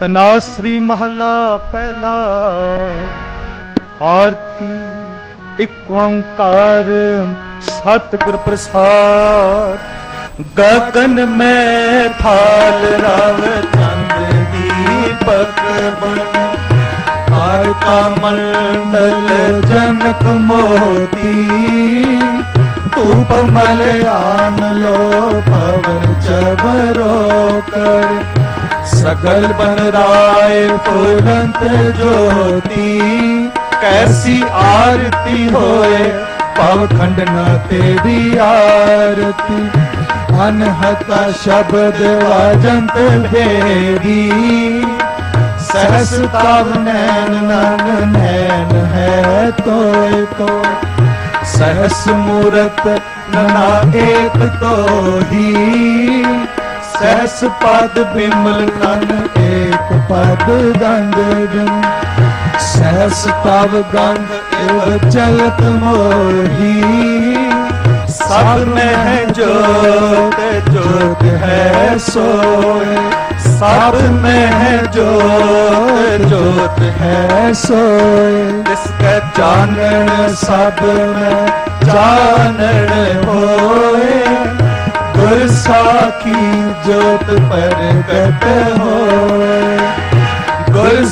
ਤਨਾਸਰੀ ਮਹਲਾ ਪਹਿਲਾ। ਆਰਤੀ, ਇੱਕ ਓੰਕਾਰ, ਸਤਿਗੁਰ ਪ੍ਰਸਾਦ। ਗਗਨ ਮੈਂ ਥਾਲ ਰਵ ਚੰਦ ਦੀਪਕ ਬਨ ਹਰ ਮੰਡਲ ਜਨਕ ਮੋਤੀ। ਧੂਪ ਮਲ ਆਨ ਲੋ ਪਵਨ ਚਬਰੋ ਕਰ ਸਗਲ ਬਨ ਰਾਏ ਫੁਰੰਤ ਜੋਤੀ, ਕੈਸੀ ਆਰਤੀ ਹੋਏ ਪਵ ਖੰਡਨਾ ਤੇਰੀ ਆਰਤੀ। ਅਨਹਤਾ ਸ਼ਬਦ ਵਾਜੰਤ ਭੇਰੀ ਸਹਸ ਤਵ ਨੈਣ ਨਨ ਨੈਣ ਹੈ ਤੋਏ ਤੋ ਸਹਸ ਮੂਰਤ ਨਨਾ ਏਕ ਤੋਹੀ ਸਹਸ ਪਦ ਬਿਮਲ ਨਨ, ਏਕ ਪਦ ਗੰਗ ਜਨ। ਸਹਸ ਤਵ ਗੰਗ, ਇਵ ਚਲਤ ਮੋਹੀ। ਸਭ ਮੈਂ ਹੈ ਜੋਤ ਜੋਤ ਹੈ ਸੋਏ। ਸਭ ਮੈਂ ਹੈ ਜੋਤ ਜੋਤ ਹੈ ਸੋਏ। ਤਿਸ ਕੈ ਜਾਣਨ ਸਭ ਮੈਂ ਜਾਣਨ ਹੋਏ। ਗੁਰ ਜੋਤ ਪ੍ਰਗਟ ਹੋਏ ਗੁਰ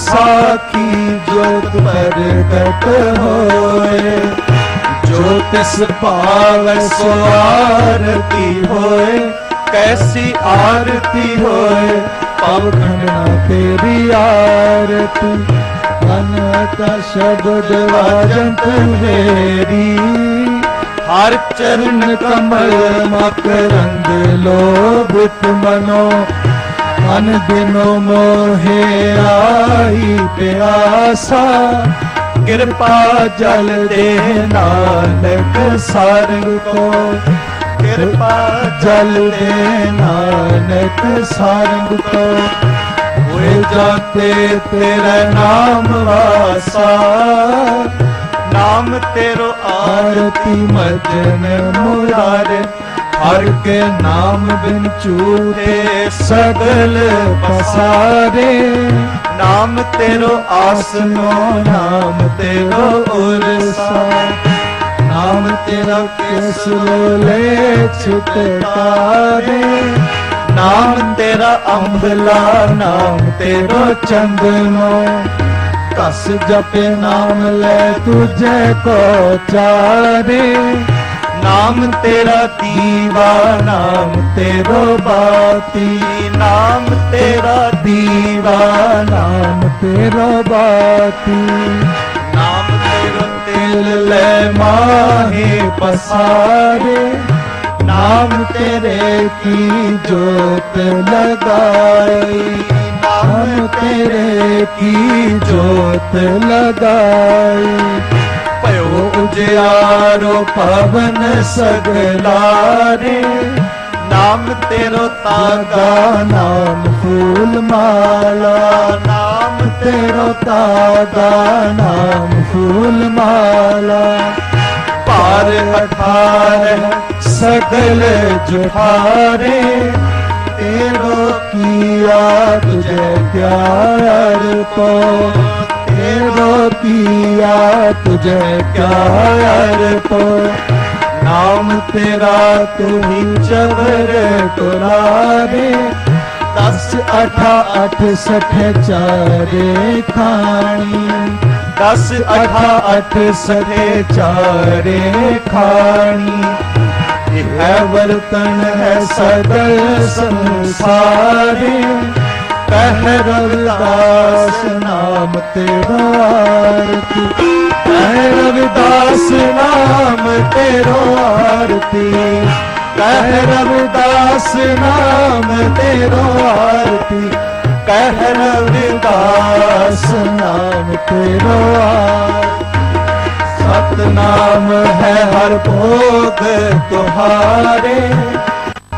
ਜੋਤ ਪ੍ਰਗਟ ਹੋਏ ਜੋ ਤਿਸ ਭਾਵੈ ਸੋ ਆਰਤੀ ਹੋਏ, ਕੈਸੀ ਆਰਤੀ ਹੋਏ? ਪਵ ਖੰਡਨਾ ਤੇਰੀ ਆਰਤੀ। ਅਨਤਾ ਸ਼ਬਦ ਵਾਜੰਤ ਵੇਰੀ ਹਰ ਚਰਨ ਕਮਲ ਮਕਰੰਦ ਲੋਭਿਤ ਮਨੋ ਅਨ ਦਿਨੋ ਮੋਹਿ ਆਈ ਪਿਆਸਾ। ਕਿਰਪਾ ਜਲ ਦੇ ਨਾਨਕ ਸਰਗ ਕੋ। ਕਿਰਪਾ ਜਲ ਦੇ ਨਾਨਕ ਸਰਗ ਕੋ। ਹੋਏ ਜਾਤੇ ਤੇਰਾ ਨਾਮ ਵਾਸਾ। ਨਾਮ ਤੇਰੋ ਆਰਤੀ ਮਜਨ ਮੁਰਾਰੇ, ਹਰ ਕੇ ਨਾਮ ਬਿਨ ਚੂਰੇ ਸਗਲ ਪਸਾਰੇ। ਨਾਮ ਤੇਰੋ ਆਸਨੋ, ਨਾਮ ਤੇਰੋ ਉਰਸਾ। ਨਾਮ ਤੇਰਾ ਕਿਸ ਲੋਲੇ ਛੁਟਕਾਰੇ। ਨਾਮ ਤੇਰਾ ਅੰਬਲਾ, ਨਾਮ ਤੇਰੋ ਚੰਦਨੋ। ਕਸ ਜਪੇ ਨਾਮ ਲੈ ਤੁਝੇ ਕੋ ਚਾਰੇ ਨਾਮ ਤੇਰਾ ਦੀਵਾ, ਨਾਮ ਤੇਰੋ ਬਾਤੀ। ਨਾਮ ਤੇਰਾ ਦੀਵਾ, ਨਾਮ ਤੇਰਾ ਬਾਤੀ। ਨਾਮ ਤੇਰਾ ਤਿਲ ਲੈ ਮਾਹੇ ਪਸਾਰੇ। ਨਾਮ ਤੇਰੇ ਕੀ ਜੋਤ ਲਗਾਈ ਨਾਮ ਤੇਰੇ ਕੀ ਜੋਤ ਲਗਾਈ ਭਇਓ ਉਜਿਆਰੋ ਪਵਨ ਸਗਲਾਰੇ ਨਾਮ ਤੇਰੋ ਤਾਗਾ ਨਾਮ ਫੂਲ ਮਾਲਾ ਨਾਮ ਤੇਰੋ ਤਾਗਾ ਨਾਮ ਫੂਲ ਮਾਲਾ ਪਾਰ ਅਠਾਰ ਸਗਲ ਜੁਠਾਰੇ ਤੇਰੋ ਕੀਆ ਤੁਝੇ ਪਿਆਰ ਪੋ ਤੇਰੋ ਕੀਆ ਤੁਝੇ ਪਿਆਰ ਪੋ ਨਾਮ ਤੇਰਾ ਤੂੰ ਤੁਹੀ ਚਵਰ ਟੁਰਾਰੇ ਦਸ ਅਠਾ ਅਠ ਸਠ ਚਾਰੇ ਖਾਣੀ ਦਸ ਅਠਾ ਅਠ ਸਠੇ ਚਾਰੇ ਖਾਣੀ ਹੈ ਵਰਤਨ ਹੈ ਸਗਲ ਸੰਸਾਰੇ। ਕਹਿ ਰਵਿਦਾਸ ਨਾਮ ਤੇਰਾ ਆਰਤੀ ਕਹਿ ਰਵਿਦਾਸ ਨਾਮ ਤੇਰਾ ਆਰਤੀ ਕਹਿ ਰਵਿਦਾਸ ਨਾਮ ਤੇਰਾ ਆਰਤੀ ਕਹਿ ਰਵਿਦਾਸ ਨਾਮ ਤੇਰਾ ਆਰਤੀ ਨਾਮ ਹੈ ਹਰ ਭੋਗ ਤੁਹਾਰੇ।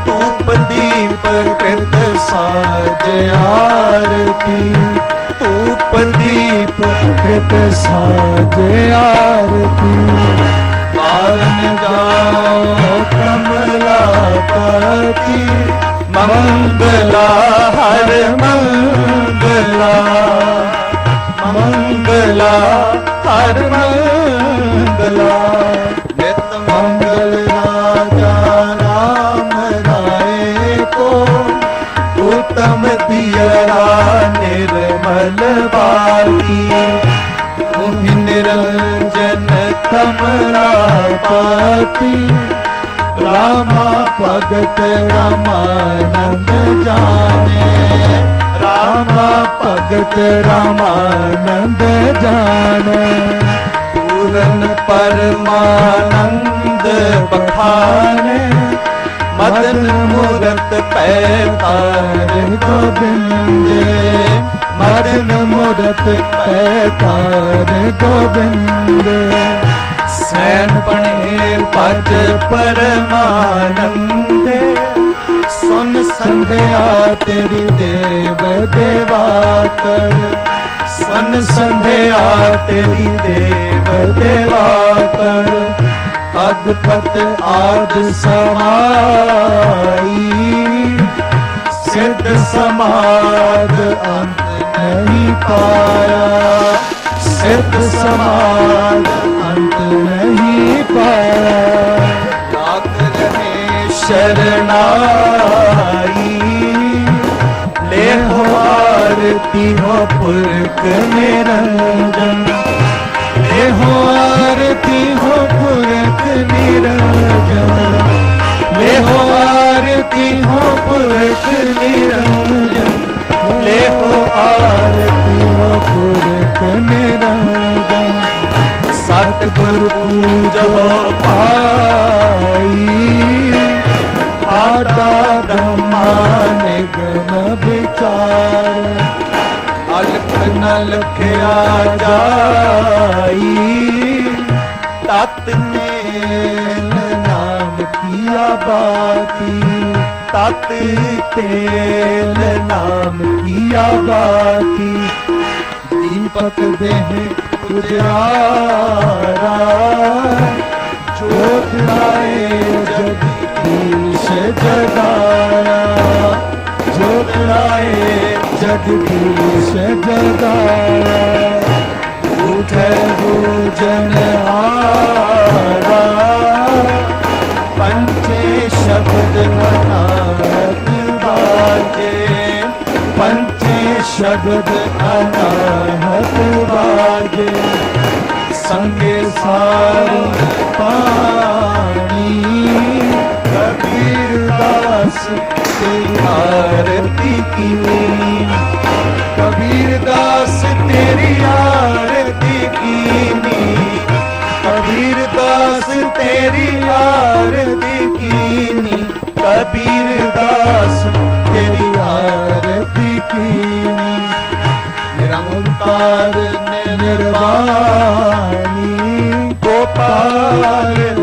ਤੂੰ ਪੰਦੀਪ ਕਿਰਤ ਸਾਜ ਆਰਤੀ ਤੂੰ ਪੰਦੀਪ ਕਿਰਤ ਸਾਜ ਆਰਤੀ ਪਾਲਨ ਜਾਓ ਕਮਲਾ ਪਤੀ ਮੰਗਲਾ, ਹਰ ਮੰਗਲਾ। ਮੰਗਲਾ, ਹਰ ਮੰਗਲਾ। ਨਿਰਮਲ ਬਾਤੀ ਤੁਮਿ ਨਿਰੰਜਨ ਕਮਲਾ ਪਾਤੀ। ਰਾਮਾ ਭਗਤ ਰਾਮਾਨੰਦ ਜਾਣੇ। ਰਾਮਾ ਭਗਤ ਰਾਮਾਨੰਦ ਜਾਣੇ। ਪੂਰਨ ਪਰਮਾਨੰਦ ਬਖਾਨੇ ਮਦਨ ਮੂਰਤ ਪੈ ਤਾਰ ਮੂਰਤ ਪੈ ਤਾਰ ਸੈਨ ਪਣੇਰ ਪਜ ਪਰਮਾਨੰਦੇ। ਸੁਨ ਸੰਧਿਆ ਤੇਰੀ ਦੇਵ ਦੇਵਾਤਰ। ਸੁਨ ਸੰਧਿਆ ਤੇਰੀ ਦੇਵ ਦੇਵਾਤਰ। ਅਦਪਤ ਆਦ ਸਮਾਈ। ਸਿੱਧ ਸਮਾਦ ਅੰਤ ਨਹੀਂ ਪਾਇਆ। ਸਿੱਧ ਸਮਾਦ ਅੰਤ ਨਹੀਂ ਪਾਇਆ। ਲਾਤ ਰਹੇ ਸ਼ਰਨਾਈ। ਲੈ ਹੋ ਆਰਤੀ ਹੋ ਪੁਰਖ ਨਿਰੰਜਨ। ਲੈ ਹੋ ਆਰਤੀ ਹੋ ਪੁਰਖ ਨਿਰੰਜਨ। ਲੈ ਹੋ ਆਰਤੀ ਹੋ ਪੁਰਖ ਨਿਰੰਜਨ ਲੈ ਹੋ ਆਰਤੀ ਹੋ ਪੁਰਖ ਨਿਰੰਜਨ ਸਤਿਗੁਰ ਪੂਜੋ ਪਾਈ। ਆਟਾ ਧਮਾ ਨਿਗਮ ਵਿਚਾਰ। ਅਲਖ ਨ ਲਖਿਆ ਜਾਈ। ਤਤ ਨੇਲ ਨਾਮ ਕੀਆ ਬਾਤੀ। ਤਤ ਤੇਲ ਨਾਮ ਕੀਆ ਬਾਤੀ ਦੀਪਕ ਦੇਹ ਉਜਿਆਰਾ ਜੋਤ ਲਾਏ ਜਗਦੀਸ਼ ਜਗਾਇਆ ਜੋਤ ਲਾਏ ਜਗਦੀਸ਼ ਜਗਾਇਆ ਉਠੈ ਭੋਜਨ ਹਾਰਾ ਸ਼ਬਦ ਅਨਾਹਤ ਬਾਜੇ ਸੰਗੇ ਸਾਰੀ ਪਾਣੀ। ਕਬੀਰ ਦਾਸ, ਤੇਰੀ ਆਰਤੀ ਕੀਨੀ ਕਬੀਰ ਦਾਸ, ਤੇਰੀ ਆਰਤੀ ਕੀਨੀ ਕਬੀਰ ਦਾਸ, ਤੇਰੀ ਆਰਤੀ ਕੀਨੀ ਕਬੀਰ ਦਾਸ ਨਿਰਵਾਣੀ ਗੋਪਾਲ